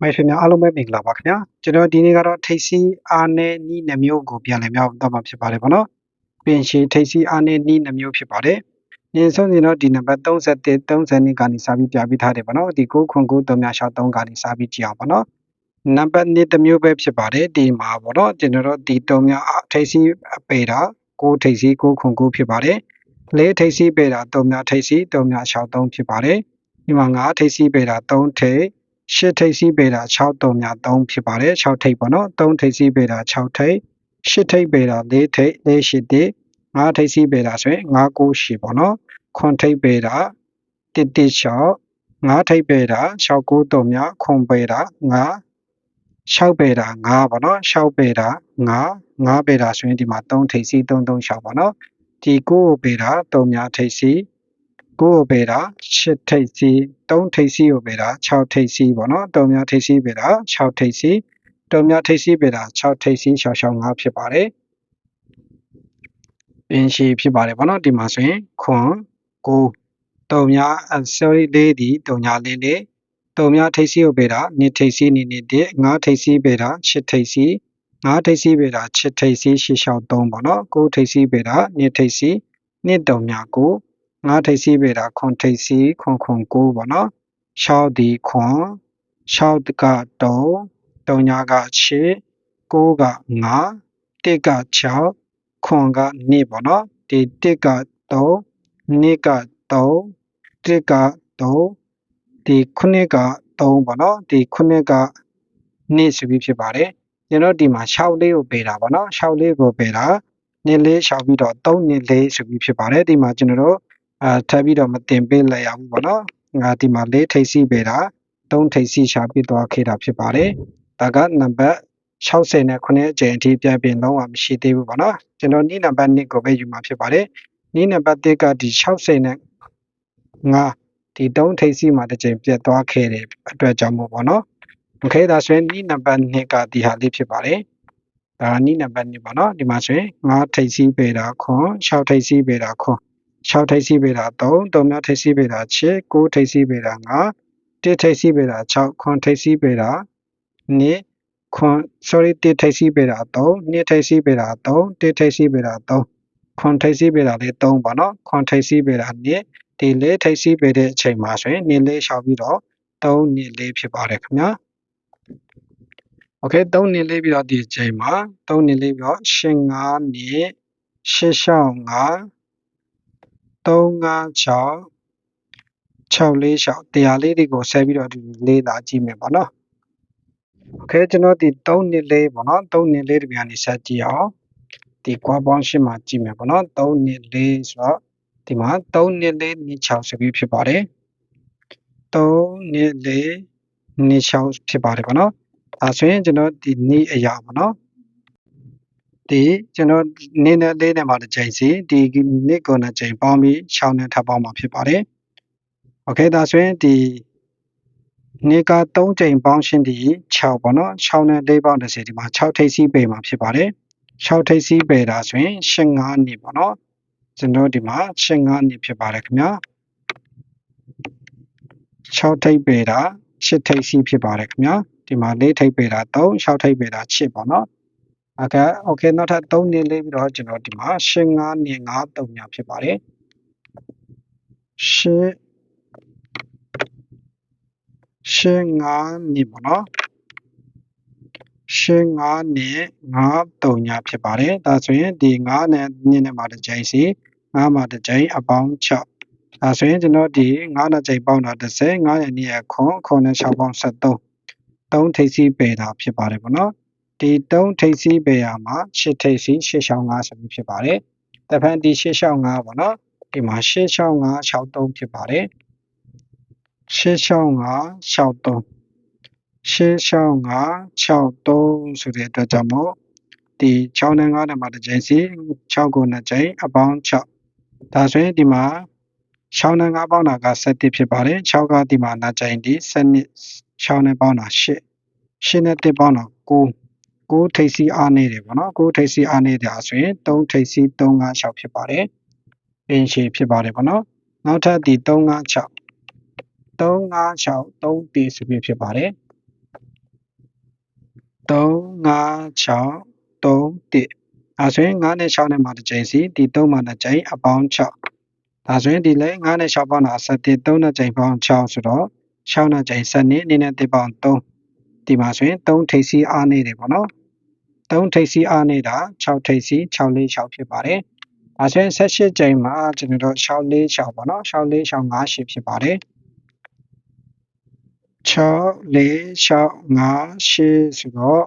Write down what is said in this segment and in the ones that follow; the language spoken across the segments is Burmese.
မိုက်ဆွေများအားလုံးပဲမင်္ဂလာပါခင်ဗျာကျွန်တော်ဒီနေ့ကတော့ထိတ်စီအားနဲ့နီးနှမျိုးကိုပြန်လည်မြောက်တော့မှာဖြစ်ပါတယ်ဗောနော်ပင်ရှိထိတ်စီအားနဲ့နီးနှမျိုးဖြစ်ပါတယ်မြင်ဆုံးရင်တော့ဒီနံပါတ်33 30ကနေစပြီးပြပြထားတယ်ဗောနော်ဒီ99363ကနေစပြီးကြည့်အောင်ဗောနော်နံပါတ်2တမျိုးပဲဖြစ်ပါတယ်ဒီမှာဗောနော်ကျွန်တော်တို့ဒီ3မြောက်ထိတ်စီအပေတာ9ထိတ်စီ909ဖြစ်ပါတယ်လေးထိတ်စီပေတာ3မြောက်ထိတ်စီ3မြောက်63ဖြစ်ပါတယ်ဒီမှာ9ထိတ်စီပေတာ3ထိတ် 6ထိပ်စီးပေတာ6တုံညာ3ဖြစ်ပါတယ်6ထိပ်ပေါ့နော်3ထိပ်စီးပေတာ6ထိပ်6ထိပ်ပေတာ4ထိပ်4ရှိတိ5ထိပ်စီးပေတာဆိုရင်5 9ရှိပေါ့နော်9ထိပ်ပေတာ1 1 6 5ထိပ်ပေတာ6 9တုံညာ9ပေတာ9 6ပေတာ5ပေါ့နော်6ပေတာ5 5ပေတာဆိုရင်ဒီမှာ3ထိပ်စီး3 3 6ပေါ့နော်ဒီ9ပေတာ3များထိပ်စီး ကိုယ်ပေတာ8ထိပ်စီး3ထိပ်စီးကိုပေတာ6ထိပ်စီးပေါ့နော်3များထိပ်စီးပေတာ6ထိပ်စီး3များထိပ်စီးပေတာ6ထိပ်စီး6 6 5ဖြစ်ပါတယ်ပင်ရှိဖြစ်ပါတယ်ပေါ့နော်ဒီမှာဆိုရင်ခွန်9 3များ sorry လေးဒီ3များလေးလေး3များထိပ်စီးကိုပေတာ2ထိပ်စီးနေနေ1 5ထိပ်စီးပေတာ8ထိပ်စီး5ထိပ်စီးပေတာ6ထိပ်စီး8 6 3ပေါ့နော်9ထိပ်စီးပေတာ2ထိပ်စီး2 3များ9 5ထိပ်စီးပေတာခွန်ထိပ်စီးခွန်ခွန်9ပေါ့နော်6ဒီခွန်6က3 3ညာက8 9က5 1က6ခွန်က2ပေါ့နော်ဒီ1က3 2က3 1က3ဒီ9က3ပေါ့နော်ဒီ9က2ဆိုပြီးဖြစ်ပါတယ်ကျွန်တော်ဒီမှာ6လေးကိုပေးတာပေါ့နော်6လေးကိုပေးတာနည်းလေးရှောက်ပြီးတော့3နည်းလေးဆိုပြီးဖြစ်ပါတယ်ဒီမှာကျွန်တော်တို့ အာထပ်ပြီးတော့မတင်ပေးလိုက်ရဘူးပေါ့နော်ငါဒီမှာ၄ထိပ်စီပေးတာ၃ထိပ်စီရှာပြီးသွားခဲ့တာဖြစ်ပါတယ်ဒါကနံပါတ်60နဲ့9အကျိန်အထိပြန်ပြင်လုံးဝမရှိသေးဘူးပေါ့နော်ကျွန်တော်နီးနံပါတ်2ကိုပဲယူမှာဖြစ်ပါတယ်နီးနံပါတ်1ကဒီ60နဲ့9ဒီ3ထိပ်စီမှာတစ်ချိန်ပြတ်သွားခဲ့တဲ့အတွက်ကြောင့်မို့ပေါ့နော်โอเคဒါဆိုရင်နီးနံပါတ်2ကဒီဟာလေးဖြစ်ပါတယ်ဒါနီးနံပါတ်2ပေါ့နော်ဒီမှာဆိုရင်9ထိပ်စီပေးတာခွန်6ထိပ်စီပေးတာခွန် 6ထိပ်စီးပေတာ3 3များထိပ်စီးပေတာ6 9ထိပ်စီးပေတာ5 1ထိပ်စီးပေတာ6ခွန်ထိပ်စီးပေတာ2ခွန် sorry 1ထိပ်စီးပေတာ3 2ထိပ်စီးပေတာ3 1ထိပ်စီးပေတာ3ခွန်ထိပ်စီးပေတာလေး3ပါနော်ခွန်ထိပ်စီးပေတာ2ဒီလေးထိပ်စီးပေတဲ့အချိန်မှာဆိုရင်2လေးရှောက်ပြီးတော့3 2လေးဖြစ်ပါတယ်ခင်ဗျာโอเค3နှစ်လေးပြီးတော့ဒီအချိန်မှာ3နှစ်လေးပြီးတော့8 5နှစ်8ရှောင်း5 356 646တရားလေးတွေကိုဆက်ပြီးတော့ဒီလေးလာကြည့်မယ်ပေါ့နော်โอเคကျွန်တော်ဒီ3နှစ်လေးပေါ့နော်3နှစ်လေးတပြန်နေဆက်ကြည့်အောင်ဒီကွာပေါင်းရှင်းမှာကြည့်မယ်ပေါ့နော်3နှစ်လေးဆိုတော့ဒီမှာ3နှစ်လေးနှစ်6ဆိုပြီးဖြစ်ပါတယ်3နှစ်လေးနှစ်6ဖြစ်ပါတယ်ပေါ့နော်ဒါဆိုရင်ကျွန်တော်ဒီနေ့အရာပေါ့နော် ဒီကျွန်တော်နေ့နဲ့လေးနဲ့မှာတစ်ချိန်စီဒီနေ့ကိုနှစ်ချိန်ပေါင်းပြီး6နဲ့ထပ်ပေါင်းမှာဖြစ်ပါတယ်။ Okay ဒါဆိုရင်ဒီနေ့က3ချိန်ပေါင်းရှင်းဒီ6ပေါ့နော်6နဲ့4ပေါင်း30ဒီမှာ6ထိပ်စီးပေမှာဖြစ်ပါတယ်။6ထိပ်စီးပေတာဆိုရင်8 5နှစ်ပေါ့နော်။ကျွန်တော်ဒီမှာ8 5နှစ်ဖြစ်ပါတယ်ခင်ဗျာ။6ထိပ်ပေတာ8ထိပ်စီးဖြစ်ပါတယ်ခင်ဗျာ။ဒီမှာ4ထိပ်ပေတာ3 6ထိပ်ပေတာ8ပေါ့နော်။ အခါ okay နောက်ထပ်3နှစ်လေးပြီးတော့ကျွန်တော်ဒီမှာ8 5နှစ်5 3ညာဖြစ်ပါတယ်8 8 5နှစ်ပေါ့နော်8 5နှစ်5 3ညာဖြစ်ပါတယ်ဒါဆိုရင်ဒီ9နဲ့2နဲ့မှာတစ်ကြိမ်စီ9မှာတစ်ကြိမ်အပေါင်း6ဒါဆိုရင်ကျွန်တော်ဒီ9နဲ့ကြိမ်ပေါင်းတာ30 9နဲ့2ရဲ့ခွန်ခွန်နဲ့6ပေါင်း73 3ထိပ်စီးပေတာဖြစ်ပါတယ်ပေါ့နော် ဒီ3ထိပ်စီးပေရမှာ8ထိပ်စီး8ရှောင်း5ဆိုပြီးဖြစ်ပါတယ်။တဖန်ဒီ8ရှောင်း5ပေါ့နော်။ဒီမှာ8ရှောင်း5 63ဖြစ်ပါတယ်။8ရှောင်း5 63 8ရှောင်း5 63ဆိုတဲ့အတွက်ကြောင့်မို့ဒီ6နဲ့9နဲ့မှာတစ်ကြိမ်စီ6ကို2ကြိမ်အပေါင်း6ဒါဆိုရင်ဒီမှာ6နဲ့9ပေါင်းတာက7ဖြစ်ပါတယ်6ကဒီမှာ2ကြိမ်ဒီ7နှစ်6နဲ့ပေါင်းတာ8 8နဲ့1ပေါင်းတာ9 6ထိပ်စီးအားနေတယ်ပေါ့နော်6ထိပ်စီးအားနေတာဆိုရင်3ထိပ်စီး3 5 6ဖြစ်ပါတယ်အင်းရှည်ဖြစ်ပါတယ်ပေါ့နော်နောက်ထပ်ဒီ3 5 6 3 5 6 3တီဆိုပြီးဖြစ်ပါတယ်3 5 6 3 1ဒါဆိုရင်9နဲ့6နဲ့မှာတစ်ကြိမ်စီဒီ3မှာတစ်ကြိမ်အပေါင်း6ဒါဆိုရင်ဒီလဲ9နဲ့6ပေါင်းတာ7 3နဲ့ကြိမ်ပေါင်း6ဆိုတော့6နဲ့ကြိမ်7နဲ့နည်းနဲ့တစ်ပေါင်း3 ဒီမှာဆိုရင်3ထိပ်စီအားနေတယ်ပေါ့နော်3ထိပ်စီအားနေတာ6ထိပ်စီ6 4 6ဖြစ်ပါတယ်ဒါဆိုရင်18ကြိမ်မှာကျွန်တော်တို့6 4 6ပေါ့နော်6 4 6 5 8ဖြစ်ပါတယ်6 4 6 5 8ဆိုတော့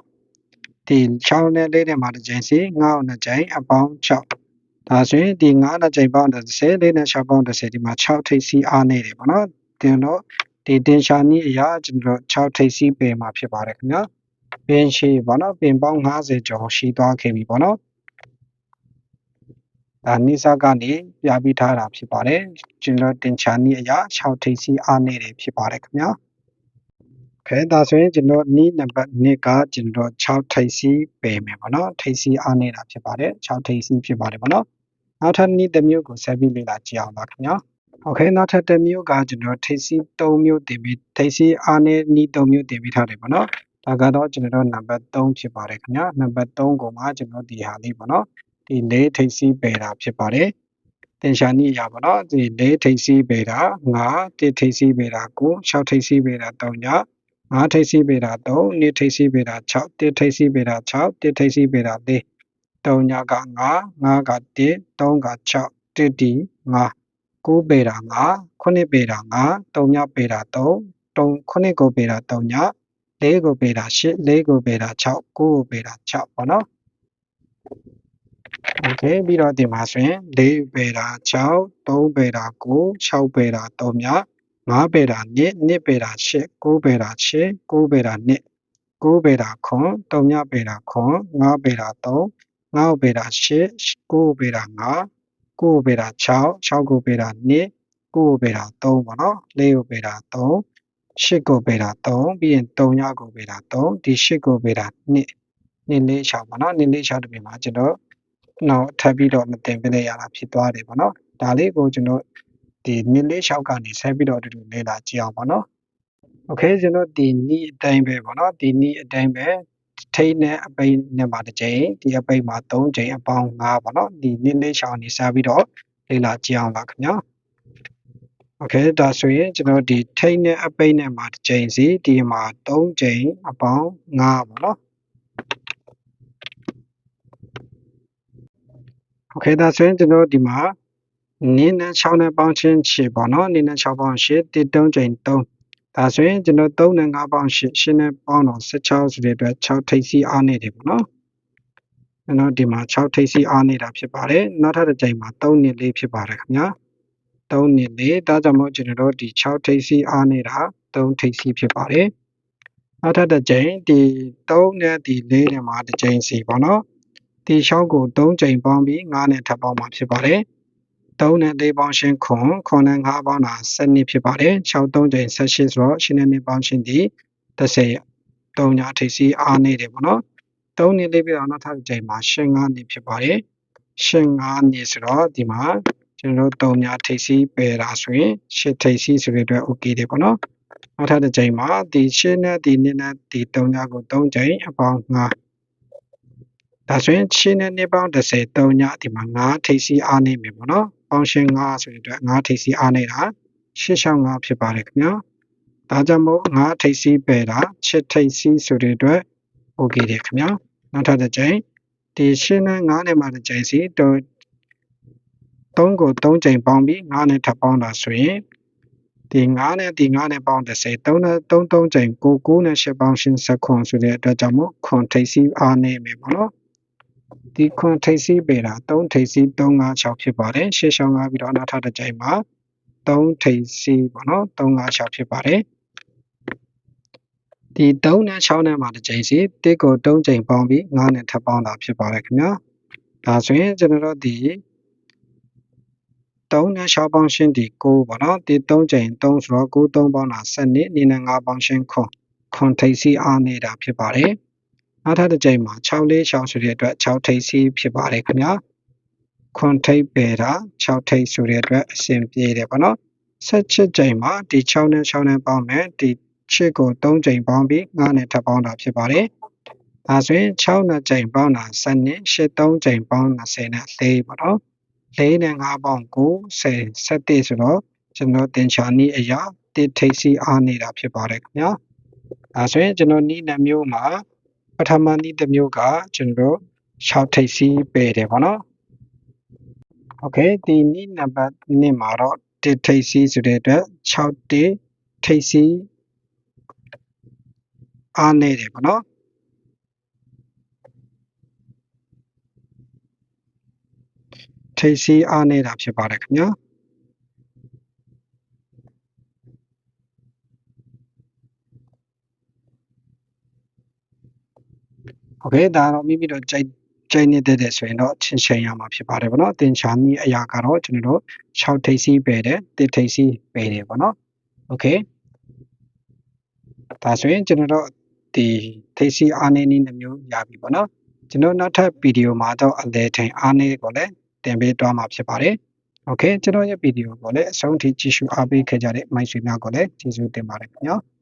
ဒီ6နဲ့4နဲ့မှာတစ်ကြိမ်စီ9အောင်တစ်ကြိမ်အပေါင်း6ဒါဆိုရင်ဒီ9နဲ့ကြိမ်ပေါင်း30 4နဲ့6ပေါင်း30ဒီမှာ6ထိပ်စီအားနေတယ်ပေါ့နော်တင်တော့ ဒီတင်ရှာနည်းအရာကျွန်တော်6ထိပ်စီပင်မှာဖြစ်ပါတယ်ခင်ဗျာပင်ရှိပေါ့နော်ပင်ပေါင်း50ကျော်ရှိသွားခဲ့ပြီပေါ့နော်ဒါနိစ္စကနေပြပြီးထားတာဖြစ်ပါတယ်ကျွန်တော်တင်ချာနည်းအရာ6ထိပ်စီအားနေတယ်ဖြစ်ပါတယ်ခင်ဗျာခဲဒါဆိုရင်ကျွန်တော်နီးနံပါတ်2ကကျွန်တော်6ထိပ်စီပယ်မယ်ပေါ့နော်ထိပ်စီအားနေတာဖြစ်ပါတယ်6ထိပ်စီဖြစ်ပါတယ်ပေါ့နော်နောက်ထပ်နီးတစ်မျိုးကိုဆက်ပြီးလေ့လာကြည့်အောင်ပါခင်ဗျာ โอเคနောက်ထပ်တစ်မျိုးကကျွန်တော်ထိပ်စီ3မျိုးတင်ပြီးထိပ်စီအားနေနီး3မျိုးတင်ပြီးထားတယ်ပေါ့နော်ဒါကတော့ကျွန်တော်နံပါတ်3ဖြစ်ပါတယ်ခင်ဗျာနံပါတ်3ကိုမှကျွန်တော်ဒီဟာလေးပေါ့နော်ဒီ၄ထိပ်စီပယ်တာဖြစ်ပါတယ်တင်ရှာနည်းအရာပေါ့နော်ဒီ၄ထိပ်စီပယ်တာ9 1ထိပ်စီပယ်တာ9 6ထိပ်စီပယ်တာ3ည5ထိပ်စီပယ်တာ3 2ထိပ်စီပယ်တာ6 1ထိပ်စီပယ်တာ6 1ထိပ်စီပယ်တာ4 3ညက9 5က1 3က6 1ဒီ5 9ပေတာ5 9ပေတာ5 3ညပေတာ3 3 9ကိုပေတာ3ည4ကိုပေတာ8 4ကိုပေတာ6 9ကိုပေတာ6ပေါ့နော်โอเคပြီးတော့ဒီမှာဆိုရင်4ပေတာ6 3ပေတာ9 6ပေတာ3ည5ပေတာ2 2ပေတာ8 9ပေတာ8 9ပေတာ2 9ပေတာခွန်3ညပေတာခွန်5ပေတာ3 5ပေတာ8 9ပေတာ5 9ပေတာ6 6ကိုပေတာ2 9ပေတာ3ပေါ့နော်4ကိုပေတာ3 8ကိုပေတာ3ပြီးရင်3ညကိုပေတာ3ဒီ8ကိုပေတာ2နည်းလေး6ပေါ့နော်နည်းလေး6တပြင်မှာကျွန်တော်နောက်ထပ်ပြီးတော့မတင်ပြနေရတာဖြစ်သွားတယ်ပေါ့နော်ဒါလေးကိုကျွန်တော်ဒီနည်းလေး6ကနေဆက်ပြီးတော့အတူတူလေ့လာကြည့်အောင်ပေါ့နော်โอเคကျွန်တော်ဒီနီးအတိုင်းပဲပေါ့နော်ဒီနီးအတိုင်းပဲ ထိန်းနဲ့အပိန်နဲ့မှာတစ်ကြိမ်ဒီအပိန်မှာ3ကြိမ်အပေါင်း5ပေါ့နော်ဒီနည်းနည်းချောင်းနေစားပြီးတော့လေ့လာကြည့်အောင်ပါခင်ဗျာ Okay ဒါဆိုရင်ကျွန်တော်ဒီထိန်းနဲ့အပိန်နဲ့မှာတစ်ကြိမ်စီဒီမှာ3ကြိမ်အပေါင်း5ပေါ့နော် Okay ဒါဆိုရင်ကျွန်တော်ဒီမှာနင်းနဲ့6နဲ့ပေါင်းချင်းချေပေါ့နော်နင်းနဲ့6ပေါင်း8တိတုံးကြိမ်3 ဒါဆိုရင်ကျွန်တော်3နဲ့5ပေါင်း8 8နဲ့ပေါင်းတော့16ဆိုတဲ့အတွက်6ထိပ်စီအားနေတယ်ပေါ့နော်ကျွန်တော်ဒီမှာ6ထိပ်စီအားနေတာဖြစ်ပါတယ်နောက်ထပ်တစ်ချိန်မှာ3နဲ့4ဖြစ်ပါတယ်ခင်ဗျာ3နဲ့4ဒါကြောင့်မို့ကျွန်တော်တို့ဒီ6ထိပ်စီအားနေတာ3ထိပ်စီဖြစ်ပါတယ်နောက်ထပ်တစ်ချိန်ဒီ3နဲ့ဒီ4နဲ့မှာတစ်ချိန်စီပေါ့နော်ဒီ6ကို3ချိန်ပေါင်းပြီး9နဲ့ထပ်ပေါင်းမှာဖြစ်ပါတယ် 3နဲ့4ပေါင်းရှင်းခွန်ခွန်နဲ့5ပေါင်းတာ7ဖြစ်ပါတယ်6 3ချိန်18ဆိုတော့ရှင်းနဲ့2ပေါင်းရှင်းဒီ30 3ညာထိပ်စီအားနေတယ်ပေါ့နော်3နဲ့4ပြီးတော့နောက်ထပ်ချိန်မှာရှင်း9နေဖြစ်ပါတယ်ရှင်း9နေဆိုတော့ဒီမှာကျွန်တော်တို့3ညာထိပ်စီပယ်တာဆိုရင်8ထိပ်စီဆိုတဲ့အတွက် okay တယ်ပေါ့နော်နောက်ထပ်တစ်ချိန်မှာဒီရှင်းနဲ့ဒီ2နဲ့ဒီ3ညာကို3ချိန်အပေါင်း9ဒါဆိုရင်ရှင်းနဲ့2ပေါင်း30 3ညဒီမှာ9ထိပ်စီအားနေမယ်ပေါ့နော် ပေါင်းရှင်း9ဆိုတဲ့အတွက်9ထိပ်စီအားနေတာ865ဖြစ်ပါတယ်ခင်ဗျာဒါကြောင့်မို့9ထိပ်စီပယ်တာ7ထိပ်စီဆိုတဲ့အတွက် okay တယ်ခင်ဗျာနောက်ထပ်တစ်ချိန်ဒီရှင်းနဲ့9နဲ့မှတစ်ချိန်စီတော့3ကို3ချိန်ပေါင်းပြီး9နဲ့ထပ်ပေါင်းတာဆိုရင်ဒီ9နဲ့ဒီ9နဲ့ပေါင်း30 3နဲ့3 3ချိန်9 9နဲ့10ပေါင်းရှင်းဆက်ခွန်ဆိုတဲ့အတွက်ကြောင့်မို့ခွန်ထိပ်စီအားနေမယ်ပေါ့နော် ဒီခွန်ထိပ်စီးပေတာ3ထိပ်စီး356ဖြစ်ပါတယ်ရှေ့ရှောင်းကားပြီးတော့နောက်ထပ်တစ်ကြိမ်မှာ3ထိပ်စီးပေါ့နော်356ဖြစ်ပါတယ်ဒီ3နဲ့6နဲ့မှာတစ်ကြိမ်စီတစ်ကို3ကြိမ်ပေါင်းပြီး9နဲ့ထပ်ပေါင်းတာဖြစ်ပါတယ်ခင်ဗျာဒါဆိုရင်ကျွန်တော်တို့ဒီ3နဲ့6ပေါင်းရှင်းဒီ9ပေါ့နော်ဒီ3ကြိမ်3ဆိုတော့9 3ပေါင်းတာ7နှစ်နေနဲ့9ပေါင်းရှင်းခွန်ခွန်ထိပ်စီအားနေတာဖြစ်ပါတယ် နောက်ထပ်တစ်ကြိမ်မှာ6လေး6ဆိုတဲ့အတွက်6ထိပ်စီးဖြစ်ပါတယ်ခင်ဗျာခွန်ထိပ်ပေတာ6ထိပ်ဆိုတဲ့အတွက်အဆင်ပြေတယ်ပေါ့နော်16ကြိမ်မှာဒီ6နဲ့6နဲ့ပေါင်းမယ်ဒီ6ကို3ကြိမ်ပေါင်းပြီး9နဲ့ထပ်ပေါင်းတာဖြစ်ပါတယ်ဒါဆိုရင်6နှစ်ကြိမ်ပေါင်းတာ7နှစ်8 3ကြိမ်ပေါင်း20နဲ့4ပေါ့နော်4နဲ့5ပေါင်း9 10 17ဆိုတော့ကျွန်တော်တင်ချာနည်းအရာတစ်ထိပ်စီအားနေတာဖြစ်ပါတယ်ခင်ဗျာဒါဆိုရင်ကျွန်တော်နည်းနှမျိုးမှာပ ထမနည်းတစ်မျိုးကကျွန်တော်6ထိပ်စီပယ်တယ်ပေါ့နော်โอเคဒီနည်းနံပါတ်1မှာတော့တစ်ထိပ်စီဆိုတဲ့အတွက်6တစ်ထိပ်စီအားနေတယ်ပေါ့နော်ထိပ်စီးအားနေတာဖြစ်ပါတယ်ခင်ဗျာ โอเคဒါတော့မိမိတို့ကြိုက်ကြိုက်နေတဲ့တဲ့ဆိုရင်တော့ချင်းချင်းရမှာဖြစ်ပါတယ်ဗောနော်တင်ချာနည်းအရာကတော့ကျွန်တော်တို့6ထိပ်စီးပဲတယ်တစ်ထိပ်စီးပဲတယ်ဗောနော်โอเคဒါဆိုရင်ကျွန်တော်တို့ဒီထိပ်စီးအားနေနည်းနှမျိုးရပြီဗောနော်ကျွန်တော်နောက်ထပ်ဗီဒီယိုမှာတော့အလဲထိန်အားနေကိုလည်းတင်ပေးသွားမှာဖြစ်ပါတယ်။ Okay ကျွန်တော်ရဲ့ဗီဒီယိုကိုလည်းအဆုံးထိကြည့်ရှုအားပေးခဲ့ကြတဲ့မိုက်ဆွေများကိုလည်းကျေးဇူးတင်ပါတယ်ခင်ဗျာ။